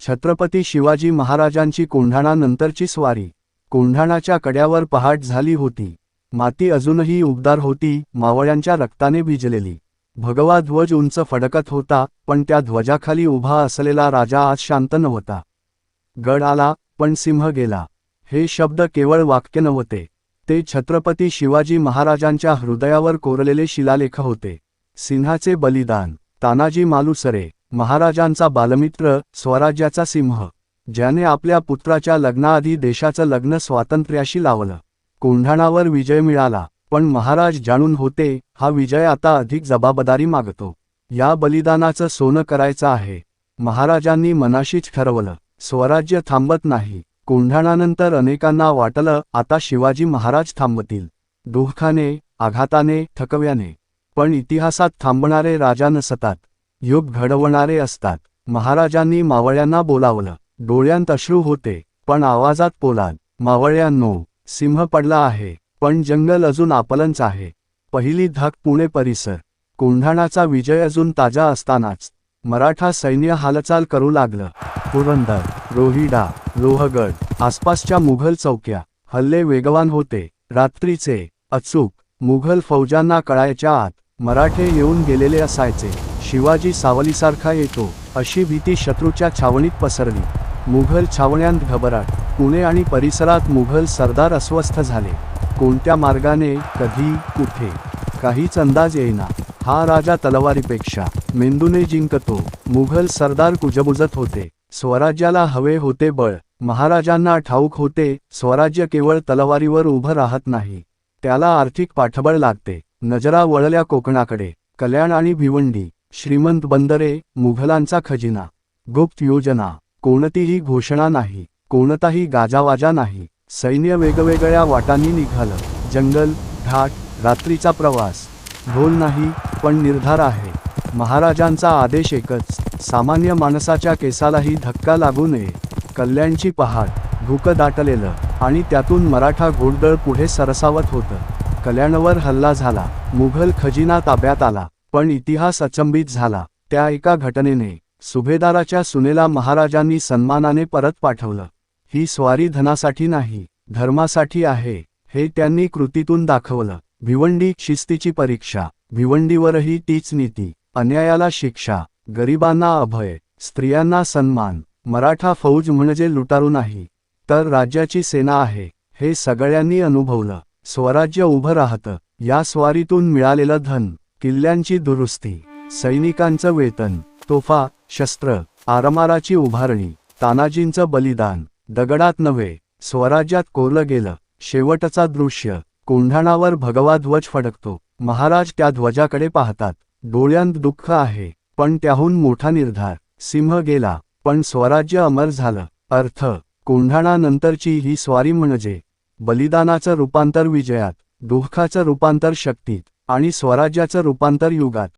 छत्रपती शिवाजी महाराजांची कोंढाणानंतरची स्वारी. कोंढाणाच्या कड्यावर पहाट झाली होती. माती अजूनही उबदार होती मावळ्यांच्या रक्ताने भिजलेली. भगवा ध्वज उंच फडकत होता पण त्या ध्वजाखाली उभा असलेला राजा आज शांत नव्हता. गड आला पण सिंह गेला. हे शब्द केवळ वाक्य नव्हते. ते छत्रपती शिवाजी महाराजांच्या हृदयावर कोरलेले शिलालेख होते. सिंहाचे बलिदान. तानाजी मालुसरे. महाराजांचा बालमित्र स्वराज्याचा सिंह ज्याने आपल्या पुत्राच्या लग्नाआधी देशाचं लग्न स्वातंत्र्याशी लावलं. कोंढाणावर विजय मिळाला पण महाराज जाणून होते हा विजय आता अधिक जबाबदारी मागतो. या बलिदानाचं सोनं करायचं आहे. महाराजांनी मनाशीच ठरवलं स्वराज्य थांबत नाही. कोंढाणानंतर अनेकांना वाटलं आता शिवाजी महाराज थांबतील. दुःखाने आघाताने थकव्याने. पण इतिहासात थांबणारे राजा नसतात. युग घडवणारे असतात. महाराजांनी मावळ्यांना बोलावलं. डोळ्यांत अश्रू होते पण आवाजात पोलाद. मावळ्यांनो सिंह पडला आहे पण जंगल अजून आपलंच आहे. पहिली धाक पुणे परिसर. कोंढाणाचा विजय अजून ताजा असतानाच. मराठा सैन्य हालचाल करू लागलं. पुरंदर रोहिडा लोहगड आसपासच्या मुघल चौक्या. हल्ले वेगवान होते. रात्रीचे अचूक. मुघल फौजांना कळायच्या आत मराठे येऊन गेलेले असायचे. शिवाजी सावलीसारखा येतो अशी भीती शत्रूच्या छावणीत पसरली. मुघल छावण्यांत घबराट पुणे आणि परिसरात मुघल सरदार अस्वस्थ झाले. कोणत्या मार्गाने कधी कुठे? काहीच अंदाज येईना. हा राजा तलवारीपेक्षा मेंदूने जिंकतो. मुघल सरदार कुजबुजत होते. स्वराज्याला हवे होते बळ. महाराजांना ठाऊक होते स्वराज्य केवळ तलवारीवर उभं राहत नाही. त्याला आर्थिक पाठबळ लागते. नजरा वळल्या कोकणाकडे. कल्याण आणि भिवंडी. श्रीमंत बंदरे मुघलांचा खजिना. गुप्त योजना. कोणतीही घोषणा नाही. कोणताही गाजावाजा नाही. सैन्य वेगवेगळ्या वाटांनी निघालं. जंगल घाट रात्रीचा प्रवास. ढोल नाही पण निर्धार आहे. महाराजांचा आदेश एकच. सामान्य माणसाच्या केसालाही धक्का लागू नये. कल्याणची पहाट. धुकं दाटलेलं. आणि त्यातून मराठा घोडदळ पुढे सरसावत होतं. कल्याणवर हल्ला झाला. मुघल खजिना ताब्यात आला. पण इतिहास अचंबित झाला. त्या एका घटनेने सुभेदाराच्या सुनेला महाराजांनी सन्मानाने परत पाठवलं. ही स्वारी धनासाठी नाही धर्मासाठी आहे हे त्यांनी कृतीतून दाखवलं. भिवंडी शिस्तीची परीक्षा भिवंडीवरही तीच नीती अन्यायाला शिक्षा गरिबांना अभय स्त्रियांना सन्मान मराठा फौज म्हणजे लुटारू नाही. तर राज्याची सेना आहे हे सगळ्यांनी अनुभवलं. स्वराज्य उभं राहतं या स्वारीतून मिळालेलं धन किल्ल्यांची दुरुस्ती सैनिकांचं वेतन तोफा शस्त्र आरमाराची उभारणी तानाजींचं बलिदान दगडात नव्हे स्वराज्यात कोरलं गेलं शेवटचा दृश्य कोंढाणावर भगवा ध्वज फडकतो महाराज त्या ध्वजाकडे पाहतात डोळ्यांत दुःख आहे पण त्याहून मोठा निर्धार सिंह गेला पण स्वराज्य अमर झालं अर्थ कोंढाणानंतरची ही स्वारी म्हणजे बलिदानाचं रूपांतर विजयात दुःखाचं रूपांतर शक्तीत आणि स्वराज्याचं रूपांतर युगात.